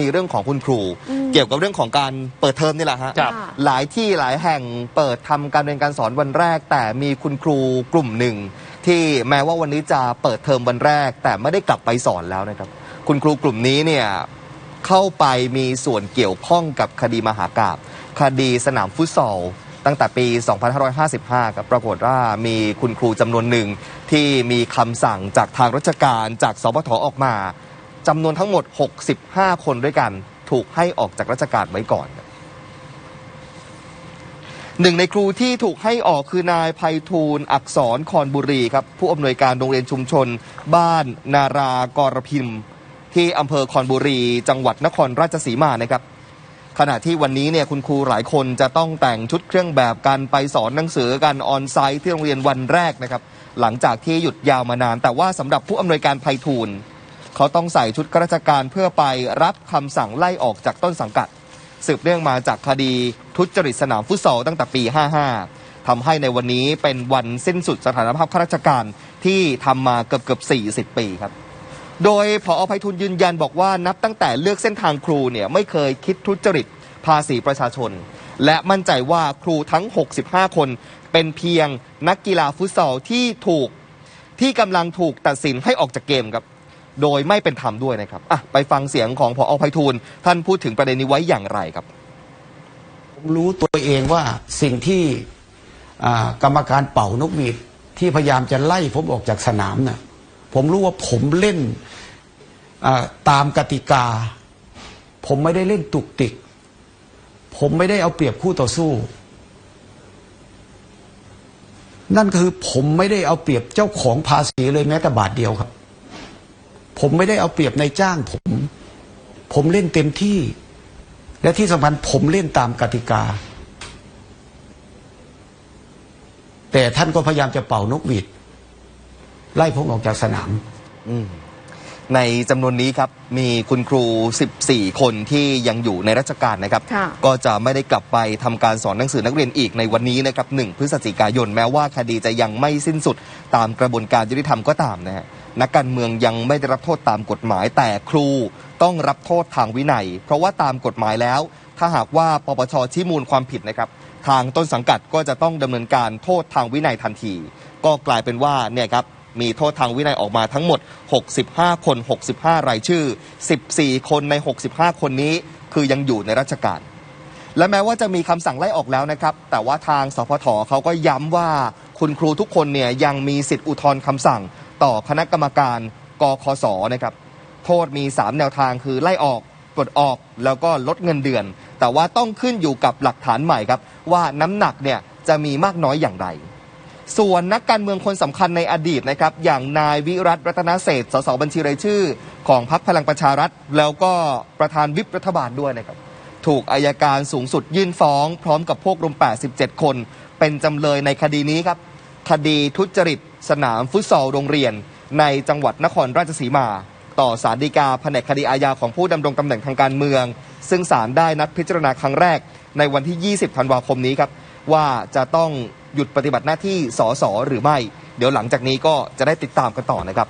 มีเรื่องของคุณครู เกี่ยวกับเรื่องของการเปิดเทอมนี่แหละฮะครับ หลายที่หลายแห่งเปิดทำการเรียนการสอนวันแรก แต่มีคุณครูกลุ่มหนึ่ง ที่แม้ว่าวันนี้จะเปิดเทอมวันแรก แต่ไม่ได้กลับไปสอนแล้วนะครับ คุณครูกลุ่มนี้เนี่ยเข้าไปมีส่วนเกี่ยวข้องกับคดีมหากาบคดีสนามฟุตซอล ตั้งแต่ปี 2555 ครับปรากฏว่ามีคุณครูจำนวนหนึ่งที่มีคำสั่งจากทางราชการจากสปทออกมา จำนวนทั้งหมด 65 คนด้วยกัน ถูกให้ออกจากราชการไว้ก่อน หนึ่งในครูที่ถูกให้ออกคือนายไพฑูรย์อักษรคอนบุรีครับ ผู้อำนวยการโรงเรียนชุมชน บ้าน นารากรพิมพ์ ที่อำเภอคอนบุรี จังหวัดนครราชสีมานะครับขณะที่วันนี้เนี่ยคุณครูหลายคนจะต้องแต่งชุดเครื่องแบบกันไปสอนหนังสือกันออนไซต์ที่โรงเรียนวันแรกนะครับ หลังจากที่หยุดยาวมานาน แต่ว่าสำหรับผู้อำนวยการไพฑูรย์ เขาต้องใส่ชุดข้าราชการเพื่อไปรับคำสั่งไล่ออกจากต้นสังกัด สืบเนื่องมาจากคดีทุจริตสนามฟุตซอลตั้งแต่ปี 55ทำให้ในวันนี้เป็นวันสิ้นสุดสถานภาพข้าราชการที่ทำมาเกือบเกือบ40 ปีครับ โดยพออภัยทุนยืนยันบอกว่านับตั้งแต่เลือกเส้นทางครูเนี่ยไม่เคยคิดทุจริตภาษีประชาชน และมั่นใจว่าครูทั้ง 65 คนเป็นเพียงนักกีฬาฟุตซอลที่ถูกที่กำลังถูกตัดสินให้ออกจากเกมครับ โดยไม่เป็นธรรมด้วยนะครับอะไปฟังเสียงของพออภัยทูลท่านพูดถึงประเด็นนี้ไว้อย่างไรครับ ผมรู้ตัวเองว่าสิ่งที่อ่ากรรมการเป่านกหวีดที่พยายามจะไล่ผมออกจากสนามน่ะผมรู้ว่าผมเล่นอ่าตามกติกา ผมไม่ได้เล่นตุกติก ผมไม่ได้เอาเปรียบคู่ต่อสู้ นั่นคือผมไม่ได้เอาเปรียบเจ้าของภาษีเลยแม้แต่บาทเดียวครับ ผมไม่ได้เอาเปรียบในายจ้างผม ผมเล่นเต็มที่ และที่สำคัญผมเล่นตามกติกา แต่ท่านก็พยายามจะเป่านกหวีดไล่ผมออกจากสนาม ในจำนวนนี้ครับมีคุณครู 14 คนที่ยังอยู่ในราชการนะครับค่ะก็จะไม่ได้กลับไปทำการสอนหนังสือนักเรียนอีกในวันนี้นะครับ 1 พฤศจิกายน แม้ว่าคดีจะยังไม่สิ้นสุดตามกระบวนการยุติธรรมก็ตามนะฮะนักการเมืองยังไม่ได้รับโทษตามกฎหมาย แต่ครูต้องรับโทษทางวินัย เพราะว่าตามกฎหมายแล้ว ถ้าหากว่าปปชชี้มูลความผิดนะครับ ทางต้นสังกัดก็จะต้องดำเนินการโทษทางวินัยทันที ก็กลายเป็นว่าเนี่ยครับ มีโทษทางวินัยออกมาทั้งหมด 65 คน 65 รายชื่อ 14 คนใน 65 คนนี้คือยังอยู่ในราชการ และแม้ว่าจะมีคำสั่งไล่ออกแล้วนะครับ แต่ว่าทางสพทเขาก็ย้ำว่าคุณครูทุกคนเนี่ยยังมีสิทธิอุทธรณ์คำสั่ง ต่อคณะกรรมการกคสนะครับ โทษมี 3 แนวทางคือไล่ออกปลดออกแล้วก็ลดเงินเดือน แต่ว่าต้องขึ้นอยู่กับหลักฐานใหม่ครับ ว่าน้ำหนักเนี่ยจะมีมากน้อยอย่างไร ส่วนนักการเมืองคนสำคัญในอดีตนะครับอย่างนายวิรัตรัตนเศรษฐ์สสบัญชีรายชื่อ ของพรรคพลังประชารัฐ แล้วก็ประธานวิปรัฐบาลด้วยนะครับถูกอายการสูงสุดยื่นฟ้อง พร้อมกับพวกรวม 87 คน เป็นจำเลยในคดีนี้ครับ คดีทุจริต สนามฟุตซอลโรงเรียน ในจังหวัดนครราชสีมา ต่อสารดีกาแผนกคดีอาญาของผู้ดำรงตำแหน่งทางการเมือง ซึ่งศาลได้นัดพิจารณาครั้งแรกในวันที่ 20 ธันวาคมนี้ครับ ว่าจะต้อง หยุดปฏิบัติหน้าที่สสหรือไม่ เดี๋ยวหลังจากนี้ก็จะได้ติดตามกันต่อนะครับ